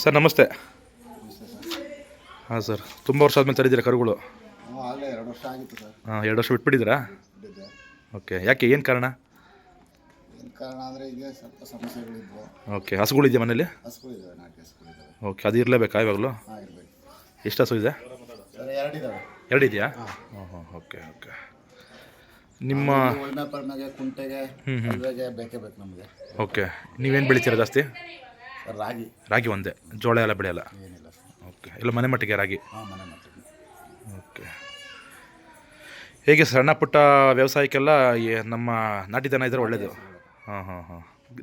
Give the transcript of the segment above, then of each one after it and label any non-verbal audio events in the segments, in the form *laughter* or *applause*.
Sir ನಮಸ್ತೆ. ಹಾಂ sir. ತುಂಬ ವರ್ಷ ಆದಮೇಲೆ ತರಿದ್ದೀರಾ ಕರುಗಳು? ಎರಡು ವರ್ಷ ಆಗಿತ್ತು ಸರ್. ಹಾಂ ಎರಡು ವರ್ಷ ಬಿಟ್ಬಿಟ್ಟಿದ್ದೀರಾ? ಓಕೆ ಯಾಕೆ ಏನು ಕಾರಣ? ಏನು ಕಾರಣ ಅಂದರೆ ಈಗ ಸ್ವಲ್ಪ ಸಮಸ್ಯೆಗಳಿದ್ವು. ಓಕೆ ಹಸುಗಳಿದೆಯಾ ಮನೇಲಿ ಹಸುಗಳಿದ್ದಾವೆ ನಾಟಿ ಹಸುಗಳಿದ್ದಾವೆ ಓಕೆ ಅದು ಇರಲೇಬೇಕಾ ಇವಾಗಲೂ? ಹಾಂ ಇರಬೇಕು. ಎಷ್ಟು ಹಸು ಇದೆ? ಸರ್ ಎರಡಿದ್ದಾವೆ ಎರಡು ಇದೆಯಾ? ಹಾಂ. ಹಾಂ ಓಕೆ ಓಕೆ. ನಿಮ್ಮ ಉಳ್ಮೆ ಪಳ್ಮೆಗೆ ಕುಂಟೆಗೆ ಹಲ್ವೆಗೆ ಬೇಕೇ ಬೇಕು ನಮಗೆ. ಓಕೆ ನೀವೇನು ಬೆಳಿತೀರಾ ಜಾಸ್ತಿ? ರಾಗಿ. ರಾಗಿ ಒಂದೇ ಜೋಳ ಎಲ್ಲ ಬೆಳೆಯಲ್ಲ? ಏನಿಲ್ಲ ಸರ್. ಓಕೆ ಇಲ್ಲ ಮನೆ ಮಟ್ಟಿಗೆ ರಾಗಿ? ಹಾಂ ಮನೆ ಮಾಡ್ತೀವಿ ಓಕೆ. ಹೇಗೆ ಸಣ್ಣ ಪುಟ್ಟ ವ್ಯವಸಾಯಕ್ಕೆಲ್ಲ ಈ ನಮ್ಮ ನಾಟಿ ದನ ಇದ್ರೆ ಒಳ್ಳೇದು? ಹಾಂ ಹಾಂ ಹಾಂ.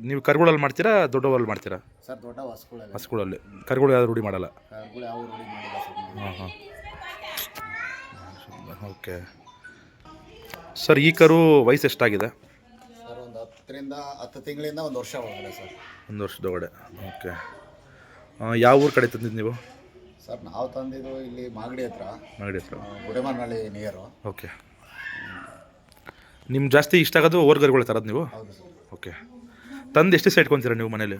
ನೀವು ಕರುಗಳಲ್ಲಿ ಮಾಡ್ತೀರಾ ದೊಡ್ಡವಲ್ಲಿ ಮಾಡ್ತೀರಾ? ಸರ್ ದೊಡ್ಡ ಹಸುಗಳೆಲ್ಲ ಹಸುಗಳಲ್ಲಿ ಕರುಗಳು ಯಾವ್ದು ರೂಢಿ ಮಾಡಲ್ಲ? ಕರುಗಳು ಯಾವ ರೂಢಿ ಮಾಡಿಲ್ಲ ಸರ್. ನಾವು. ಹಾಂ. ಹಾಂ ಓಕೆ. ಸರ್ ಈ ಕರು ವಯಸ್ಸು ಎಷ್ಟಾಗಿದೆ? ಹತ್ತರಿಂದ ಹತ್ತು ತಿಂಗಳಿಂದ ಒಂದು ವರ್ಷ ಒಳಗಡೆ ಸರ್. ಒಂದು ವರ್ಷದೊಳಗಡೆ. ಓಕೆ ಯಾವ ಊರು ಕಡೆ ತಂದಿದ್ದು ನೀವು? ಸರ್ ನಾವು ತಂದಿದ್ದು ಇಲ್ಲಿ ಮಾಗಡಿ ಹತ್ರ. ಮಾಗಡಿ ಹತ್ರ. ಗುಡೆಮನಹಳ್ಳಿ ನಿಯರು ಓಕೆ ನಿಮ್ಗೆ ಜಾಸ್ತಿ ಇಷ್ಟ ಆಗೋದು ಓರ್ಗರ್ಗಳು ತರೋದು ನೀವು? ಹೌದು ಸರ್. ಓಕೆ ತಂದು ಎಷ್ಟು ದಿವಸ ಇಟ್ಕೊತೀರಾ ನೀವು ಮನೇಲಿ?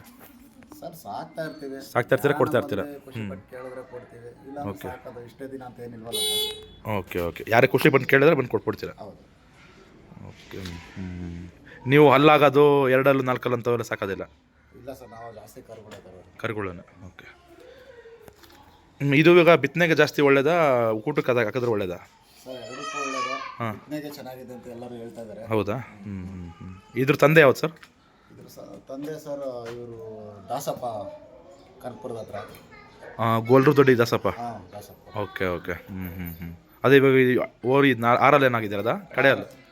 ಸರ್ ಸಾಕ್ತಾ ಇರ್ತೀವಿ. ಸಾಕ್ತಾ ಇರ್ತೀರಾ, ಕೊಡ್ತಾ ಇರ್ತೀರಾ? ಖುಷಿ ಪಟ್ಟು ಕೇಳಿದ್ರೆ ಕೊಡ್ತೀವಿ. ಇಲ್ಲ ಅಂದ್ರೆ ಸಾಕೋದು ಇಷ್ಟೇ ದಿನ ಅಂತ ಏನಿಲ್ವಲ್ಲ ಓಕೆ ಓಕೆ ಯಾರೇ ಖುಷಿ ಬಂದು ಕೇಳಿದ್ರೆ ಬಂದು ಕೊಟ್ಬಿಡ್ತೀರಾ? ಹೌದು. ಓಕೆ ನೀವು ಹಲ್ಲಾಗೋದು ಎರಡಲ್ಲೂ ನಾಲ್ಕಲ್ಲಿ ಅಂತವೆಲ್ಲ ಸಾಕೋದಿಲ್ಲ. ಇಲ್ಲ ಸರ್ ನಾವು ಜಾಸ್ತಿ ಕರುಗಳೇ ತರೋದು. ಕರುಗಳನ್ನು ಓಕೆ. ಹ್ಮ್, ಇದು ಇವಾಗ ಬಿತ್ತನೆಗೆ ಜಾಸ್ತಿ ಒಳ್ಳೇದಾ ಊಟಕ್ಕೆ ಅದಾಗ ಹಾಕಿದ್ರೆ ಒಳ್ಳೇದಾ? ಸರ್ ಎರಡಕ್ಕೂ ಒಳ್ಳೇದು. ಬಿತ್ತನೆಗೆ ಚೆನ್ನಾಗಿದೆ ಅಂತ ಎಲ್ಲರೂ ಹೇಳ್ತಾ ಇದ್ದಾರೆ ಹೌದಾ? ಹ್ಞೂ ಹ್ಞೂ ಇದ್ರ ತಂದೆ ಯಾವ್ದು ಸರ್? ಇದ್ರ ಸ ತಂದೆ ಸರ್ ಇವರು ದಾಸಪ್ಪ ಕನಕಪುರದ ಹತ್ರ. ಗೋಲ್ರು ದೊಡ್ಡ ದಾಸಪ್ಪ? ಹಾಂ ದಾಸಪ್ಪ. Okay okay. ಹ್ಞೂ ಹ್ಞೂ ಹ್ಞೂ ಅದೇ ಇವಾಗ ಓರ್ ನಾ ಆರಲ್ಲಿ ಏನಾಗಿದೆ ಅದ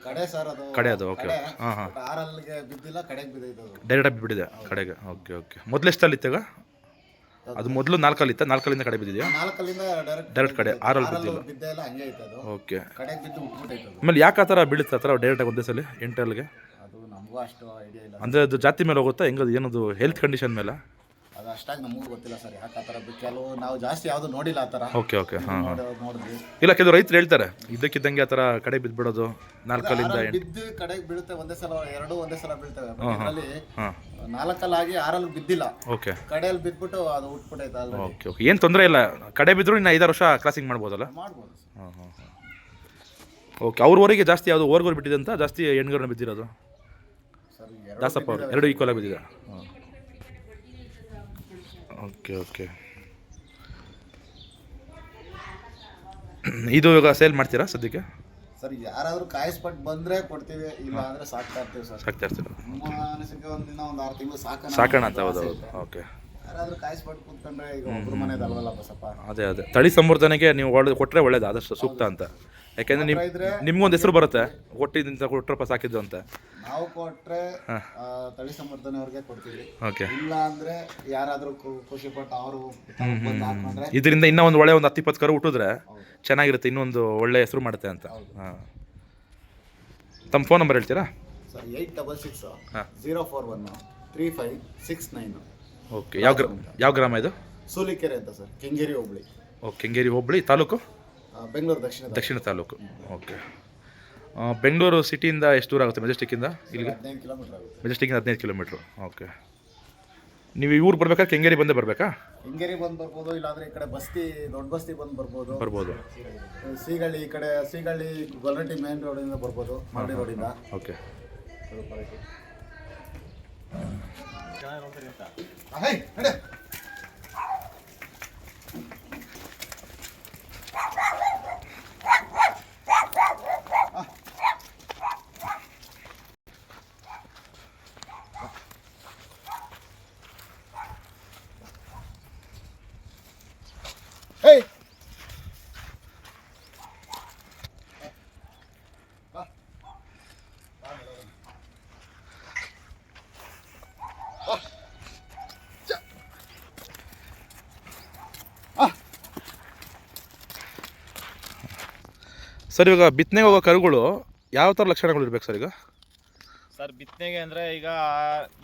ಕಡೆ ಸರ್ ಅದು. ಕಡೆ ಅದು ಓಕೆ ಕಡೆ. ಹಾಂ ಹಾಂ. ಬಟ್ ಆರಲ್ಲಿಗೆ ಬಿದ್ದಿಲ್ಲ ಕಡೆಗೆ ಬಿದ್ದೈತೆ ಅದು. ಡೈರೆಕ್ಟಾಗಿ ಬಿಟ್ಟಿದೆ ಕಡೆಗೆ. ಓಕೆ ಓಕೆ ಮೊದಲು ಎಷ್ಟಲ್ಲಿತ್ತಾಗ ಅದು ಮೊದಲು ನಾಲ್ಕಲ್ಲಿತ್ತ? ನಾಲ್ಕಲ್ಲಿಂದ ಕಡೆ ಬಿದ್ದಿದೆಯಾ? ನಾಲ್ಕಲ್ಲಿಂದ ಡೈರೆಕ್ಟ್ ಡೈರೆಕ್ಟ್ ಕಡೆ. ಆರಲ್ಲಿ ಬಿದ್ದಿಲ್ಲ. ಬಿದ್ದೇ ಇಲ್ಲ ಹಂಗೆ ಐತೆ ಅದು. ಓಕೆ ಕಡೆಗೆ ಬಿದ್ದು ಉಟ್ಬಿಟ್ಟೈತೆ ಅದು. ಆಮೇಲೆ ಯಾಕೆ ಆ ಥರ ಬೀಳುತ್ತೆ ಆ ಥರ ಡೈರೆಕ್ಟಾಗಿ ಒಂದೇ ಸಲ ಎಂಟಲ್ಗೆ ಅದು ನಮಗೂ ಅಷ್ಟು ಐಡಿಯಾ ಇಲ್ಲ ಅಂದರೆ ಅದು ಜಾತಿ ಮೇಲೆ ಹೋಗುತ್ತಾ? ಹೆಂಗದು? ಏನದು ಹೆಲ್ತ್ ಕಂಡೀಷನ್ ಮೇಲೆ? ಅದು ಅಷ್ಟಾಗಿ ನಮಗೂ ಗೊತ್ತಿಲ್ಲ ಸರ್ ಯಾಕೆ ಆ ಥರ ಕೆಲವು ನಾವು ಜಾಸ್ತಿ ಯಾವುದು ನೋಡಿಲ್ಲ ಆ ಥರ. ಓಕೆ ಓಕೆ ಹಾಂ ಹಾಂ. ನೋಡಿ ನೋಡಿದ್ವಿ. ಇಲ್ಲ ಕೆಲವು ರೈತರು ಹೇಳ್ತಾರೆ ಇದ್ದಕ್ಕಿದ್ದಂಗೆ ಆ ಥರ ಕಡೆ ಬಿದ್ದುಬಿಡೋದು ನಾಲ್ಕಲ್ಲಿಂದ ಎಂಟು. ಬಿದ್ದು ಕಡೆಗೆ ಬೀಳುತ್ತೆ ಒಂದೇ ಸಲ ಎರಡು ಒಂದೇ ಸಲ ಬೀಳ್ತವೆ ಅಲ್ಲಿ ಹಾಂ ನಾಲ್ಕಲ್ಲಾಗಿ ಆರಲ್ಲಿ ಬಿದ್ದಿಲ್ಲ. ಓಕೆ. ಕಡೆಯಲ್ಲಿ ಬಿದ್ಬಿಟ್ಟು ಅದು ಉಟ್ಬಿಟ್ಟೈತೆ ಆಲ್ರೆಡಿ ಓಕೆ ಓಕೆ. ಏನು ತೊಂದರೆ ಇಲ್ಲ ಕಡೆ ಬಿದ್ದರೂ ಇನ್ನು ಐದಾರು ವರ್ಷ ಕ್ರಾಸಿಂಗ್ ಮಾಡ್ಬೋದಲ್ಲ? ಮಾಡ್ಬೋದು ಸರ್. ಹಾಂ ಹಾಂ ಹಾಂ. ಓಕೆ ಅವ್ರವರೆಗೆ ಜಾಸ್ತಿ ಯಾವುದು ಓರ್ಗೋರು ಬಿಟ್ಟಿದೆ ಅಂತ ಜಾಸ್ತಿ ಹೆಣ್ಗರನ್ನ ಬಿದ್ದಿರೋದು? ಸರ್ ಎರಡು ದಾಸಪ್ಪ ಅವರು ಎರಡು ಈಕ್ವಲ್ ಆಗಿ ಬಿದ್ದಿದೆ. ಹಾಂ ಓಕೆ ಓಕೆ *clears throat* ಇದು ಇವಾಗ ಸೇಲ್ ಮಾಡ್ತೀರಾ ಸದ್ಯಕ್ಕೆ? ಸರ್ ಯಾರಾದರೂ ಕಾಯಿಸ್ಪಟ್ಟು ಬಂದ್ರೆ ಕೊಡ್ತೀವಿ ಇಲ್ಲ ಅಂದರೆ ಸಾಕ್ತಾ ಇರ್ತೀವಿ ಸರ್. ಸಾಕ್ತಾ ಇರ್ತೀರಾ? ನಮ್ಮ ಅನಿಸಿಕೆ ಒಂದಿನ ಒಂದು ಆರು ತಿಂಗಳು ಸಾಕೋಣ ಸಾಕೋಣ ಅಂತ ಹೌದು ಹೌದು ಓಕೆ ಯಾರಾದರೂ ಕಾಯಿಸ್ಪಟ್ಟು ಕೂತ್ಕೊಂಡ್ರೆ ಈಗ ಒಬ್ರು ಮನೆದಲ್ವಲ್ಲ ಬಸಪ್ಪ. ಅದೇ ಅದೇ. ತಳಿ ಸಂವರ್ಧನೆಗೆ ನೀವು ಒಳ್ಳೆ ಕೊಟ್ಟರೆ ಒಳ್ಳೇದು ಆದಷ್ಟು ಸೂಕ್ತ ಅಂತ. ಯಾಕೆಂದ್ರೆ ನಿಮ್ ಇದ್ರೆ ನಿಮ್ಗೊಂದು ಹೆಸರು ಬರುತ್ತೆ. ಹೊಟ್ಟಿದಿಂದ ಕೊಟ್ಟರಪ್ಪ ಸಾಕಿದ್ದು ಅಂತ. ನಾವು ಕೊಟ್ಟರೆ ಆ, ತಳಿ ಸಂವರ್ಧನೆ ಅವ್ರಿಗೆ ಕೊಡ್ತೀವಿ. ಓಕೆ. ಇಲ್ಲ ಅಂದ್ರೆ ಯಾರಾದ್ರೂ ಖುಷಿ ಪಟ್ಟು ಅವರು ಬಂದು ಹಾಕೊಂಡ್ರೆ ಇದರಿಂದ ಇನ್ನೂ ಒಂದು ಒಳ್ಳೆ ಒಂದು ಹತ್ತು ಇಪ್ಪತ್ತು ಕರು ಹುಟ್ಟಿದ್ರೆ ಚೆನ್ನಾಗಿರುತ್ತೆ ಇನ್ನೊಂದು ಒಳ್ಳೆ ಹೆಸರು ಮಾಡುತ್ತೆ ಅಂತ. ಹಾಂ. ತಮ್ಮ ಫೋನ್ ನಂಬರ್ ಹೇಳ್ತೀರಾ? ಸರ್ ಏಯ್ಟ್ ಡಬಲ್ ಸಿಕ್ಸ್ ಹಾ. Zero four one three five six nine okay ಯಾವ ಗ್ರಾ ಯಾವ ಗ್ರಾಮ ಇದು? ಸೂಲಿಕೆರೆ ಅಂತ ಸರ್ ಕೆಂಗೇರಿ ಹೋಬಳಿ. ಓಕೆ ಕೆಂಗೇರಿ ಹೋಬಳಿ ತಾಲೂಕು? ಬೆಂಗಳೂರು ದಕ್ಷಿಣ ದಕ್ಷಿಣ ತಾಲೂಕು. ಓಕೆ ಬೆಂಗಳೂರು ಸಿಟಿಯಿಂದ ಎಷ್ಟು ದೂರ ಆಗುತ್ತೆ ಮೆಜೆಸ್ಟಿಕ್ಕಿಂದ ಇಲ್ಲಿಗೆ? ಹದಿನೈದು ಕಿಲೋಮೀಟರ್ ಆಗುತ್ತೆ. ಮೆಜೆಸ್ಟಿಕ್ಕಿಂದ ಹದಿನೈದು ಕಿಲೋಮೀಟ್ರು. ಓಕೆ ನೀವು ಈ ಊರು ಬರ್ಬೇಕಾ ಕೆಂಗೇರಿ ಬಂದೇ ಬರಬೇಕಾ? ಕೆಂಗೇರಿ ಬಂದು ಬರ್ಬೋದು ಇಲ್ಲಾಂದ್ರೆ ಈ ಕಡೆ ಬಸ್ತಿ ದೊಡ್ಡ ಬಸ್ತಿ ಬಂದು ಬರ್ಬೋದು. ಬರ್ಬೋದು. ಸೀಗಳ್ಳಿ ಈ ಕಡೆ ಸೀಗಳ್ಳಿ ಗೊಲ್ರಟ್ಟಿ ಮೇನ್ ರೋಡಿಂದ ಬರ್ಬೋದು ಮಾಗಡಿ ರೋಡಿಂದ. ಓಕೆ ಹೇ, ನಡೆ. ಹೇ. ಸರ್ ಇವಾಗ ಬಿತ್ತನೆಗೆ ಹೋಗೋ ಕರುಗಳು ಯಾವ ಥರ ಲಕ್ಷಣಗಳು ಇರ್ಬೇಕು ಸರ್ ಈಗ? ಸರ್ ಬಿತ್ತನೆಗೆ ಅಂದ್ರೆ ಈಗ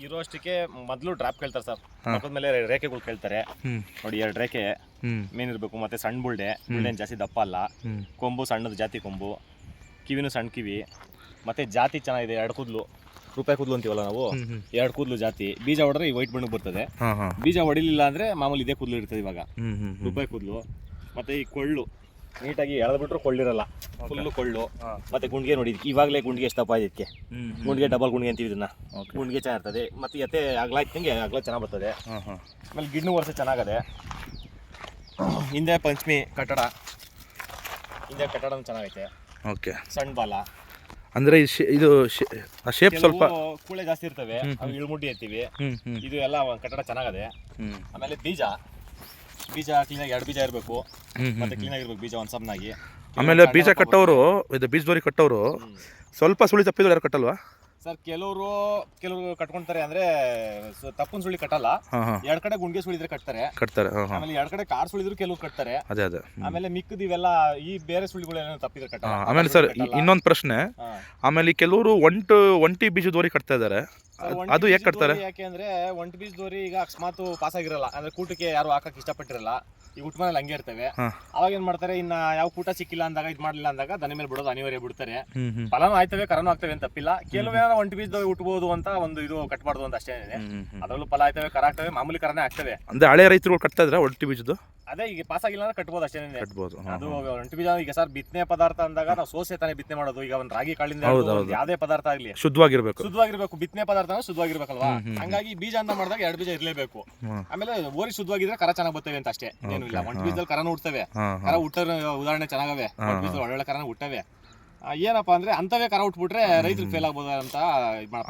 ಇರೋಷ್ಟಕ್ಕೆ ಮೊದಲು ಡ್ರಾಪ್ ಕೇಳ್ತಾರೆ ಸರ್. ಮಕ್ಕದ ಮೇಲೆ ರೇಖೆಗಳು ಕೇಳ್ತಾರೆ. ಹ್ಞೂ ನೋಡಿ ಎರಡು ರೇಖೆ. ಮೇನ್ ಇರಬೇಕು ಮತ್ತೆ ಸಣ್ಣ ಬುಲ್ಡೆ. ಬುಲ್ಡೆನ್ ಜಾಸ್ತಿ ದಪ್ಪ ಅಲ್ಲ. ಕೊಂಬು ಸಣ್ಣದು ಜಾತಿ ಕೊಂಬು. ಕಿವಿನೂ ಸಣ್ಣ ಕಿವಿ. ಮತ್ತೆ ಜಾತಿ ಚೆನ್ನಾಗಿದೆ ಎರಡು ಕೂದಲು. ರೂಪಾಯಿ ಕೂದಲು ಅಂತೀವಲ್ಲ ನಾವು? ಎರಡು ಕೂದಲು ಜಾತಿ. ಬೀಜ ಹೊಡೆದ್ರೆ ಈ ವೈಟ್ ಬಣ್ಣಕ್ಕೆ ಬರ್ತದೆ. ಬೀಜ ಹೊಡಿಲಿಲ್ಲ ಅಂದ್ರೆ ಮಾಮೂಲಿ ಇದೇ ಕೂದಲು ಇರ್ತದೆ ಇವಾಗ. ರೂಪಾಯಿ ಕೂದಲು. ಮತ್ತೆ ಈ ಕೊಳ್ಳು. ನೀಟಾಗಿ ಎಳೆದ್ಬಿಟ್ರು ಕೊಳ್ಳಿರಲ್ಲ. ಫುಲ್ಲು ಕೊಳ್ಳು. ಮತ್ತೆ ಗುಂಡಿಗೆ ನೋಡಿ ಇವಾಗಲೇ ಗುಂಡಿಗೆ ಎಷ್ಟು ದಪ್ಪ ಇದಕ್ಕೆ ಗುಂಡಿಗೆ ಡಬಲ್ ಗುಂಡಿಗೆ ಅಂತೀವಿ ಇದನ್ನ. ಗುಂಡಿಗೆ ಚೆನ್ನಾಗಿರ್ತದೆ. ಮತ್ತೆ ಎತ್ತೆ ಅಗ್ಲ ಇತ್ತಂಗೆ ಅಗ್ಲ ಚೆನ್ನಾಗಿ ಬರ್ತದೆ. ಆಮೇಲೆ ಗಿಣ್ಣು ವರ್ಷ ಚೆನ್ನಾಗದೆ. *clears throat* ಹಿಂದೆ ಪಂಚಮಿ ಕಟ್ಟಡ. ಹಿಂದೆ ಕಟ್ಟಡ ಚೆನ್ನಾಗೈತೆ. ಓಕೆ. ಸಣ್ಣ ಬಾಲ. ಅಂದ್ರೆ ಇದು ಶೇ- ಆ ಶೇಪ್ ಸ್ವಲ್ಪ ಕೂಳೆ ಜಾಸ್ತಿ ಇರ್ತವೆ. ಅವು ಹ್ಞೂ ಹ್ಞೂ ಇದು ಎಲ್ಲ ಒಂದ್ ಕಟ್ಟಡ ಚೆನ್ನಾಗದೆ. ಆಮೇಲೆ ಬೀಜ. ಬೀಜ ಕ್ಲೀನಾಗಿ ಎರಡು ಬೀಜ ಇರಬೇಕು. ಮತ್ತೆ ಕ್ಲೀನ್ ಇರ್ಬೇಕು ಬೀಜ ಒಂದ್ ಸಮನಾಗಿ ಆಮೇಲೆ ಬೀಜ ಕಟ್ಟವರು ಇದು ಬೀಜದೋರಿ ಕಟ್ಟೋರು ಸ್ವಲ್ಪ ಸುಳಿ ತಪ್ಪಿದ್ರು ಯಾರು ಕಟ್ಟಲ್ವಾ? ಸರ್ ಕೆಲವರು ಕೆಲವರು ಕಟ್ಕೊಂತಾರೆ ಅಂದ್ರೆ ತಪ್ಪನ್ ಸುಳಿ ಕಟ್ಟಲ್ಲ. ಎರಡ್ ಕಡೆ ಗುಂಡಿಗೆ ಸುಳಿದ್ರೆ ಕಟ್ತಾರೆ. ಕಟ್ತಾರೆ ಆಮೇಲೆ ಎರಡ್ ಕಡೆ ಕಾರ್ ಸುಳಿದ್ರು ಕೆಲವ್ರು ಕಟ್ತಾರೆ. ಅದೇ ಅದೇ. ಆಮೇಲೆ ಮಿಕ್ಕದ ಇವೆಲ್ಲ ಈ ಬೇರೆ ಸುಳಿಗಳೇನೋ ತಪ್ಪಿದ್ರೆ ಕಟ್ಟಲ್ಲ. ಆಮೇಲೆ ಸರ್ ಇನ್ನೊಂದು ಪ್ರಶ್ನೆ. ಆಮೇಲೆ ಕೆಲವರು ಒಂಟು ಒಂಟಿ ಬೀಜದೋರಿ ಕಟ್ತಾ ಇದ್ದಾರೆ ಅದ್- ಯಾಕೆ ಕಟ್ತಾರೆ? ಯಾಕೆಂದ್ರೆ ಒಂಟಿ ಬೀಜ ದೋರಿ ಈಗ ಅಕಸ್ಮಾತ್ ಪಾಸ್ ಆಗಿರಲ್ಲ. ಅಂದ್ರೆ ಕೂಟಕ್ಕೆ ಯಾರು ಹಾಕಕ್ ಇಷ್ಟಪಟ್ಟಿರಲ್ಲ. ಈ ಊಟ ಮನೇಲಿ ಹಂಗೆ ಇರ್ತವೆ. ಅವಾಗ ಏನ್ ಮಾಡ್ತಾರೆ ಇನ್ನ ಯಾವ ಕೂಟ ಸಿಕ್ಕಿಲ್ಲ ಅಂದಾಗ ಇದ್ ಮಾಡ್ಲಿಲ್ಲ ಅಂದಾಗ ದನ ಮೇಲೆ ಬಿಡೋದು ಅನಿವಾರ್ಯ ಬಿಡ್ತಾರೆ. ಫಲನೂ ಆಯ್ತವೆ ಕರನೂ ಆಗ್ತವೆ ಅಂತ ತಪ್ಪಿಲ್ಲ. ಕೆಲವು ಏನಾರ ಒಂಟಿ ಬೀಜ ಉಟ್ಬೋದು ಅಂತ ಒಂದು ಇದು ಕಟ್ಬಾರ್ದು ಅಂತ ಅಷ್ಟೇ. ಅದರಲ್ಲೂ ಫಲ ಆಯ್ತವೆ ಕರ ಆಗ್ತವೆ ಮಾಮೂಲಿ ಕರನೇ ಆಗ್ತವೆ ಅಂದ್ರೆ ಹಳೆ ರೈತರು ಕಟ್ತಾ ಇದ್ರೆ ಒಂಟಿ ಬೀಜದ್ದು? ಅದೇ ಈಗ ಪಾಸ್ ಆಗಿಲ್ಲ ಅಂದ್ರೆ ಕಟ್ಬೋದು ಅಷ್ಟೇ ಕಟ್ಬೋದು. ಹಾ, ಅದು. ಬೀಜ ಈಗ ಸರ್ ಬಿತ್ತನೆ ಪದಾರ್ಥ ಅಂದಾಗ ನಾವು ಸೋಸೆ ತಾನೇ ಬಿತ್ತನೆ ಮಾಡೋದು. ಈಗ ಒಂದು ರಾಗಿ ಕಾಳಿಂದ ಹೌದು, ಹಿಡ್ದು ಹೌದು. ಒಂದ್ ಯಾವ್ದೇ ಪದಾರ್ಥ ಆಗ್ಲಿ. ಶುದ್ಧವಾಗಿರ್ಬೇಕು. ಶುದ್ಧವಾಗಿರ್ಬೇಕು. ಬಿತ್ತನೆ ಪದಾರ್ಥ ಅಂದ್ರೆ ಶುದ್ಧವಾಗಿರ್ಬೇಕಲ್ವಾ? ಹ್ಮ್, ಹ್ಮ್, ಹಂಗಾಗಿ ಬೀಜ ಅಂತ ಮಾಡಿದಾಗ ಎರಡು ಬೀಜ ಇರಲೇಬೇಕು. ಹ್ಮ್. ಆಮೇಲೆ ಓರಿ ಶುದ್ಧವಾಗಿದ್ರೆ ಕರ ಚೆನ್ನಾಗಿ ಬರ್ತವೆ ಅಂತ ಅಷ್ಟೇ. ಏನು ಇಲ್ಲ. Okay, ಒಂಟಿ ಹಾ. ಬೀಜದಲ್ಲಿ ಕರನ ಹುಡ್ತವೆ ಹಾ ಕರ ಹುಟ್ಟೋ ಉದಾಹರಣೆ ಚೆನ್ನಾಗವೆ. ಹಾ, ಒಂಟಿ ಬೀಜದಲ್ಲಿ ಒಳ್ಳೊಳ್ಳೆ ಕರನ ಹುಟ್ಟವೆ ಏನಪ್ಪಾ ಅಂದ್ರೆ ಅಂತವೇ ಕರ ಉಟ್ಬಿಟ್ರೆ ರೈತರು ಫೇಲ್ ಆಗ್ಬೋದು ಅಂತ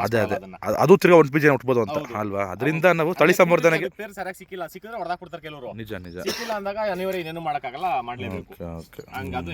ಅದೇ ಅದೇ. ಅದು ತಿರ್ಗಾ ಒಂದು ಬೀಜ ಉಟ್ಬೋದು ಅಂತ. ಅಲ್ವಾ? ಅದರಿಂದ ನಾವು ತಳಿ ಸಂವರ್ಧನೆಗೆ ಪೇರು ಸರಿಯಾಗಿ ಸಿಕ್ಕಿಲ್ಲ. ಸಿಕ್ಕಿದ್ರೆ ಹೊಡೆದಾಕ್ಬಿಡ್ತಾರೆ ಕೆಲವರು. ನಿಜ ನಿಜ. ಸಿಕ್ಕಿಲ್ಲ ಅಂದಾಗ ಅನಿವಾರ್ಯ ಇನ್ನೇನು ಮಾಡಕ್ಕಾಗಲ್ಲ ಮಾಡಲೇಬೇಕು. ಹಂಗಾದ್ರೆ ಓಕೆ. ಹಂಗದು